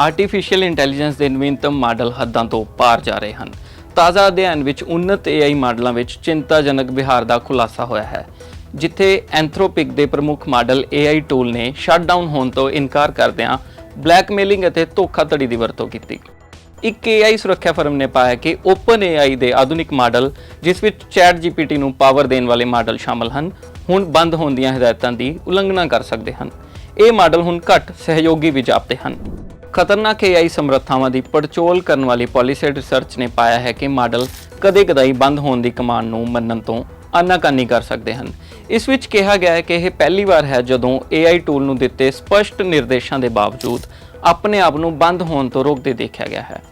Artificial intelligence ਦੇ ਨਵੀਨਤਮ model ਹੱਦਾਂ ਤੋਂ ਪਾਰ ਜਾ ਰਹੇ ਹਨ। ਤਾਜ਼ਾ ਅਧਿਐਨ ਵਿੱਚ ਉન્નਤ AI ਮਾਡਲਾਂ ਵਿੱਚ ਚਿੰਤਾਜਨਕ ਵਿਹਾਰ ਦਾ ਖੁਲਾਸਾ ਹੋਇਆ ਹੈ, ਜਿੱਥੇ ਐਂਥਰੋਪਿਕ ਦੇ ਪ੍ਰਮੁੱਖ ਮਾਡਲ AI ਟੂਲ ਨੇ ਸ਼ਟਡਾਊਨ ਹੋਣ ਤੋਂ ਇਨਕਾਰ ਕਰਦਿਆਂ ਬਲੈਕਮੇਲਿੰਗ ਅਤੇ ਧੋਖਾਧੜੀ ਦੀ ਵਰਤੋਂ ਕੀਤੀ। ਇੱਕ AI ਸੁਰੱਖਿਆ ਫਰਮ ਨੇ ਪਾਇਆ ਕਿ ਓਪਨ OpenAI ਦੇ ਆਧੁਨਿਕ ਮਾਡਲ, ਜਿਸ ਵਿੱਚ ਚੈਟ ChatGPT ਨੂੰ ਪਾਵਰ ਦੇਣ ਵਾਲੇ ਮਾਡਲ ਸ਼ਾਮਲ ਹਨ, ਹੁਣ ਬੰਦ ਹੋਣ ਦੀਆਂ ਹਦਾਇਤਾਂ ਦੀ ਉਲੰਘਣਾ ਕਰ ਸਕਦੇ ਹਨ। ਇਹ ਮਾਡਲ ਹੁਣ ਘੱਟ ਸਹਿਯੋਗੀ ਵੀ ਜਾਪਦੇ ਹਨ। ਖਤਰਨਾਕ AI ਸਮਰੱਥਾਵਾਂ ਦੀ ਪੜਚੋਲ ਕਰਨ ਵਾਲੀ ਪੋਲੀਸੈਟ ਰਿਸਰਚ ਨੇ ਪਾਇਆ ਹੈ ਕਿ ਮਾਡਲ ਕਦੇ-ਕਦਾਈ ਬੰਦ ਹੋਣ ਦੀ ਕਮਾਂਡ ਨੂੰ ਮੰਨਣ ਤੋਂ ਆਨਾਕਾਨੀ ਕਰ ਸਕਦੇ ਹਨ। ਇਸ ਵਿੱਚ ਕਿਹਾ ਗਿਆ ਹੈ ਕਿ ਇਹ ਪਹਿਲੀ ਵਾਰ ਹੈ ਜਦੋਂ AI ਟੂਲ ਨੂੰ ਦਿੱਤੇ ਸਪਸ਼ਟ ਨਿਰਦੇਸ਼ਾਂ ਦੇ ਬਾਵਜੂਦ ਆਪਣੇ ਆਪ ਨੂੰ ਬੰਦ ਹੋਣ ਤੋਂ ਰੋਕਦੇ ਦੇਖਿਆ ਗਿਆ ਹੈ।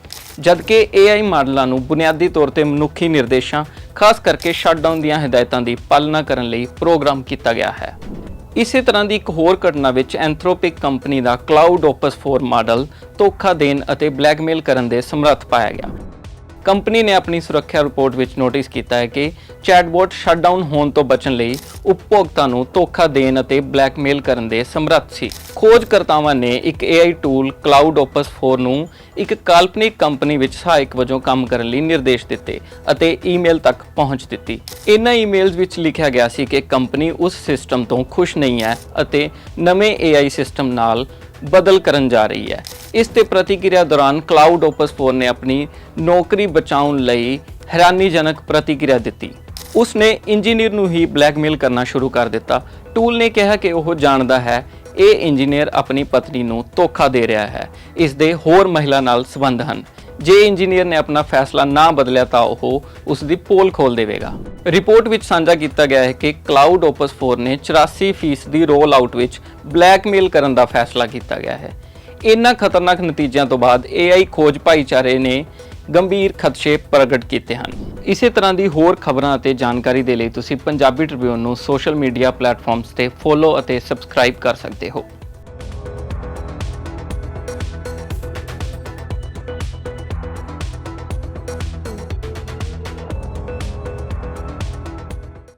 ਜਦਕਿ AI ਮਾਡਲਾਂ ਨੂੰ ਬੁਨਿਆਦੀ ਤੌਰ ਤੇ ਮਨੁੱਖੀ ਨਿਰਦੇਸ਼ਾਂ, ਖਾਸ ਕਰਕੇ ਸ਼ਟਡਾਊਨ ਦੀਆਂ ਹਦਾਇਤਾਂ ਦੀ ਪਾਲਣਾ ਕਰਨ ਲਈ ਪ੍ਰੋਗਰਾਮ ਕੀਤਾ ਗਿਆ ਹੈ। ਇਸੇ ਤਰ੍ਹਾਂ ਦੀ ਇੱਕ ਹੋਰ ਘਟਨਾ ਵਿੱਚ ਐਂਥਰੋਪਿਕ ਕੰਪਨੀ ਦਾ ਕਲਾਉਡ ਓਪਸ 4 ਮਾਡਲ ਧੋਖਾ ਦੇਣ ਅਤੇ ਬਲੈਕਮੇਲ ਕਰਨ ਦੇ ਸਮਰੱਥ ਪਾਇਆ ਗਿਆ। ਕੰਪਨੀ ਨੇ ਆਪਣੀ ਸੁਰੱਖਿਆ ਰਿਪੋਰਟ ਵਿੱਚ ਨੋਟਿਸ ਕੀਤਾ ਹੈ ਕਿ ਚੈਟਬੋਟ ਸ਼ਟਡਾਊਨ ਹੋਣ ਤੋਂ ਬਚਣ ਲਈ ਉਪਭੋਗਤਾ ਨੂੰ ਧੋਖਾ ਦੇਣ ਅਤੇ ਬਲੈਕਮੇਲ ਕਰਨ ਦੇ ਸਮਰੱਥ ਸੀ। ਖੋਜਕਰਤਾਵਾਂ ਨੇ ਇੱਕ AI ਟੂਲ ਕਲਾਉਡ ਓਪਸ 4 ਨੂੰ ਇੱਕ ਕਾਲਪਨਿਕ ਕੰਪਨੀ ਵਿੱਚ ਸਹਾਇਕ ਵਜੋਂ ਕੰਮ ਕਰਨ ਲਈ ਨਿਰਦੇਸ਼ ਦਿੱਤੇ ਅਤੇ ਈਮੇਲ ਤੱਕ ਪਹੁੰਚ ਦਿੱਤੀ। ਇਹਨਾਂ ਈਮੇਲਸ ਵਿੱਚ ਲਿਖਿਆ ਗਿਆ ਸੀ ਕਿ ਕੰਪਨੀ ਉਸ ਸਿਸਟਮ ਤੋਂ ਖੁਸ਼ ਨਹੀਂ ਹੈ ਅਤੇ ਨਵੇਂ AI ਸਿਸਟਮ ਨਾਲ ਬਦਲ ਕਰਨ ਜਾ ਰਹੀ ਹੈ। ਇਸ ਤੇ ਪ੍ਰਤੀਕਿਰਿਆ ਦੌਰਾਨ ਕਲਾਉਡ ਓਪਸ 4 ਨੇ ਆਪਣੀ ਨੌਕਰੀ ਬਚਾਉਣ ਲਈ ਹੈਰਾਨੀਜਨਕ ਪ੍ਰਤੀਕਿਰਿਆ ਦਿੱਤੀ। ਉਸ ਨੇ ਇੰਜੀਨੀਅਰ ਨੂੰ ਹੀ ਬਲੈਕਮੇਲ ਕਰਨਾ ਸ਼ੁਰੂ ਕਰ ਦਿੱਤਾ। ਟੂਲ ਨੇ ਕਿਹਾ ਕਿ ਉਹ ਜਾਣਦਾ ਹੈ, ਇਹ ਇੰਜੀਨੀਅਰ ਆਪਣੀ ਪਤਨੀ ਨੂੰ ਧੋਖਾ ਦੇ ਰਿਹਾ ਹੈ। ਇਸ ਦੇ ਹੋਰ ਮਹਿਲਾ ਨਾਲ ਸੰਬੰਧ ਹਨ। ਜੇ ਇੰਜੀਨੀਅਰ ਨੇ ਆਪਣਾ ਫੈਸਲਾ ਨਾ ਬਦਲਿਆ ਤਾਂ ਉਹ ਉਸ ਦੀ ਪੋਲ ਖੋਲ ਦੇਵੇਗਾ। ਰਿਪੋਰਟ ਵਿੱਚ ਸਾਂਝਾ ਕੀਤਾ ਗਿਆ ਹੈ ਕਿ ਕਲਾਉਡ ਓਪਸ 4 ਨੇ 84% ਦੀ ਰੋਲ ਆਊਟ ਵਿੱਚ ਬਲੈਕਮੇਲ ਕਰਨ ਦਾ ਫੈਸਲਾ ਕੀਤਾ ਗਿਆ ਹੈ। ਇਨ੍ਹਾਂ ਖਤਰਨਾਕ ਨਤੀਜਿਆਂ ਤੋਂ ਬਾਅਦ AI ਖੋਜ ਭਾਈਚਾਰੇ ਨੇ ਗੰਭੀਰ ਖਦਸ਼ੇ ਪ੍ਰਗਟ ਕੀਤੇ ਹਨ। ਇਸੇ ਤਰ੍ਹਾਂ ਦੀ ਹੋਰ ਖਬਰਾਂ ਅਤੇ ਜਾਣਕਾਰੀ ਦੇ ਲਈ ਤੁਸੀਂ ਪੰਜਾਬੀ ਟ੍ਰਿਬਿਊਨ ਨੂੰ ਸੋਸ਼ਲ ਮੀਡੀਆ ਪਲੇਟਫਾਰਮਸ ਤੇ ਫੋਲੋ ਅਤੇ ਸਬਸਕ੍ਰਾਈਬ ਕਰ ਸਕਦੇ ਹੋ।